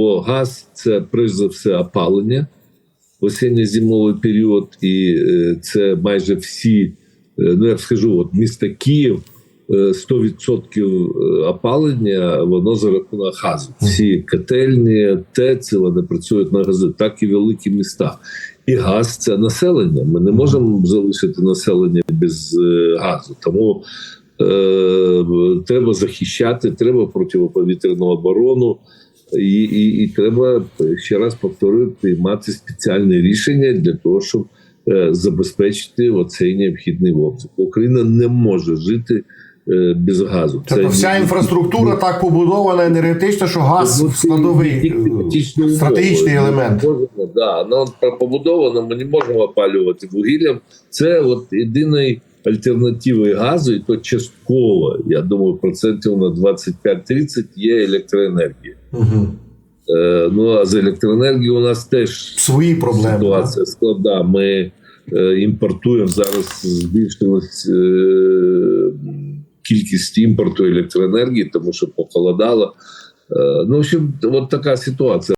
Бо газ це перш за все опалення осінньо-зимовий період, і е, це майже всі, е, ну я б скажу, от місто Київ. е, 100% опалення воно за рахунок газу. Всі котельні, ТЕЦи вони працюють на газу, так і великі міста. І газ це населення. Ми не можемо залишити населення без е, газу. Тому е, треба захищати, треба протиповітряну оборону. І, і, і треба ще раз повторюю, приймати спеціальне рішення для того, щоб е, забезпечити оцей необхідний обсяг. Україна не може жити е, без газу. Тобто вся інфраструктура так побудована енергетично, що газ Ну, складовий е, умови. стратегічний елемент. Можемо, да, ну, побудовано, ми не можемо опалювати вугіллям. Це от єдиний альтернативою газу, і то частково, я думаю, процентів на 25-30 є електроенергія. Угу. Е, ну а з електроенергією у нас теж Свої проблеми. ситуація складна. Ми е, імпортуємо зараз збільшилась е, кількість імпорту електроенергії, тому що похолодало. Е, ну, в общем, от така ситуація.